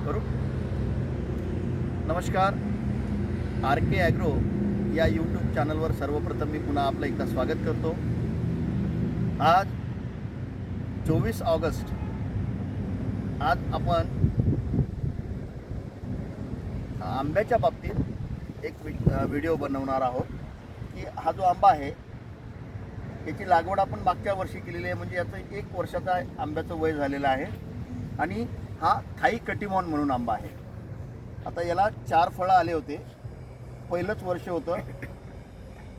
करू. नमस्कार. R K agro या यूट्यूब चॅनलवर सर्वप्रथम मी पुन्हा आपलं एकदा स्वागत करतो. आज चोवीस ऑगस्ट आज आपण आंब्याच्या बाबतीत एक व्हिडिओ बनवणार आहोत की हा जो आंबा आहे याची लागवड आपण मागच्या वर्षी केलेली आहे. म्हणजे याचं एक वर्षाचा आंब्याचं वय झालेलं आहे. आणि हा थाई कटिमॉन म्हणून आंबा आहे. आता याला चार फळं आले होते. पहिलंच वर्ष होतं.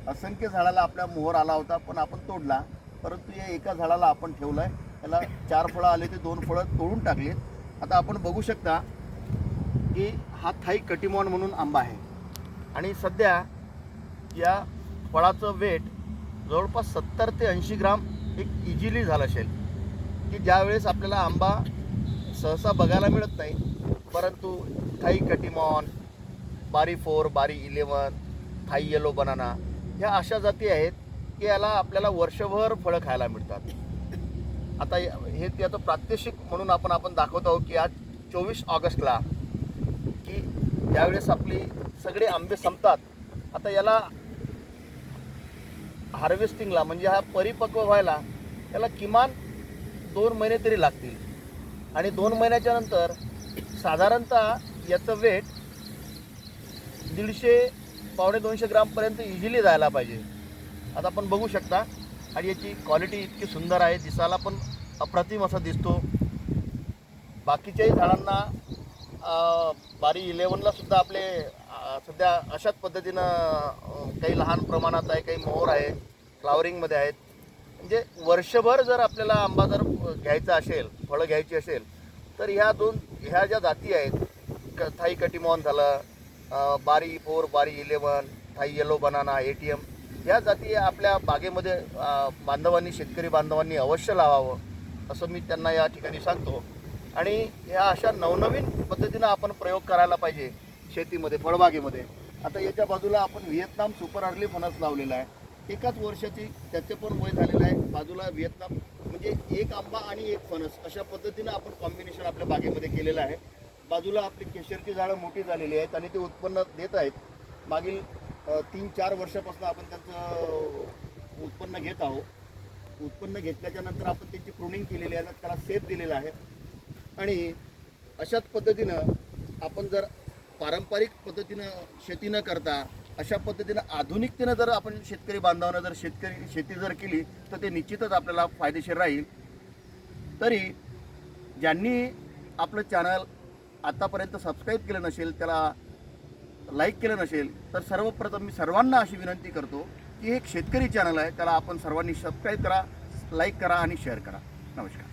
असंख्य झाडाला आपल्या मोहर आला होता पण आपण तोडला. परंतु या एका झाडाला आपण ठेवलं आहे त्याला चार फळं आले ते दोन फळं तोडून टाकलीत. आता आपण बघू शकता की हा थाई कटिमॉन म्हणून आंबा आहे. आणि सध्या या फळाचं वेट जवळपास सत्तर ते ऐंशी ग्राम एक इझिली झालं असेल. की ज्यावेळेस आपल्याला आंबा सहसा बघायला मिळत नाही. परंतु थाई कटिमॉन बारी फोर बारी इलेवन थाई येलो बनाना ह्या अशा जाती आहेत की याला आपल्याला वर्षभर फळं खायला मिळतात. आता हे त्याचं प्रात्यक्षिक म्हणून आपण आपण दाखवत आहोत की आज चोवीस ऑगस्टला की ज्यावेळेस आपली सगळे आंबे संपतात आता याला हार्वेस्टिंगला म्हणजे हा परिपक्व व्हायला याला किमान दोन महिने तरी लागतील. आणि दोन महिन्याच्या नंतर साधारणतः याचं वेट दीडशे पावणे दोनशे ग्रामपर्यंत इझिली जायला पाहिजे. आता आपण बघू शकता आणि याची क्वालिटी इतकी सुंदर आहे दिसायला पण अप्रतिम असा दिसतो. बाकीच्याही झाडांना बारी इलेवनला सुद्धा आपले सध्या अशाच पद्धतीनं काही लहान प्रमाणात आहे काही मोहर आहे फ्लावरिंगमध्ये आहेत. म्हणजे वर्षभर जर आपल्याला आंबा जर घ्यायचा असेल फळं घ्यायची असेल तर ह्या दोन ह्या ज्या जाती आहेत क थाई कटिमॉन झालं बारी फोर बारी eleven Thai yellow banana A T M ह्या जाती आपल्या बागेमध्ये बांधवांनी शेतकरी बांधवांनी अवश्य लावावं असं मी त्यांना या ठिकाणी सांगतो. आणि ह्या अशा नवनवीन पद्धतीनं आपण प्रयोग करायला पाहिजे शेतीमध्ये फळबागेमध्ये. आता याच्या बाजूला आपण व्हिएतनाम सुपर अर्ली फणस लावलेला आहे. एकाच वर्षाची त्याचे पण वय झालेलं आहे. बाजूला व्हिएतनाम म्हणजे एक आंबा आणि एक फणस अशा पद्धतीनं आपण कॉम्बिनेशन आपल्या बागेमध्ये केलेलं आहे. बाजूला आपली केशरची झाडं मोठी झालेली आहेत आणि ते उत्पन्न देत आहेत. मागील तीन चार वर्षापासून आपण त्यांचं उत्पन्न घेत आहोत. उत्पन्न घेतल्याच्या नंतर आपण त्यांची प्रुनिंग केलेली आहे त्याला सेफ दिलेला आहे. आणि अशाच पद्धतीनं आपण जर पारंपरिक पद्धतीनं शेती न करता अशा पद्धतीनं आधुनिकतेनं जर आपण शेतकरी बांधवांना जर शेतकरी शेती जर केली तर ते निश्चितच आपल्याला फायदेशीर राहील. तरी ज्यांनी आपलं चॅनल आतापर्यंत सबस्क्राईब केलं नसेल त्याला लाईक केलं नसेल तर सर्वप्रथम मी सर्वांना अशी विनंती करतो की एक शेतकरी चॅनल आहे त्याला आपण सर्वांनी सबस्क्राईब करा लाईक करा आणि शेअर करा. नमस्कार.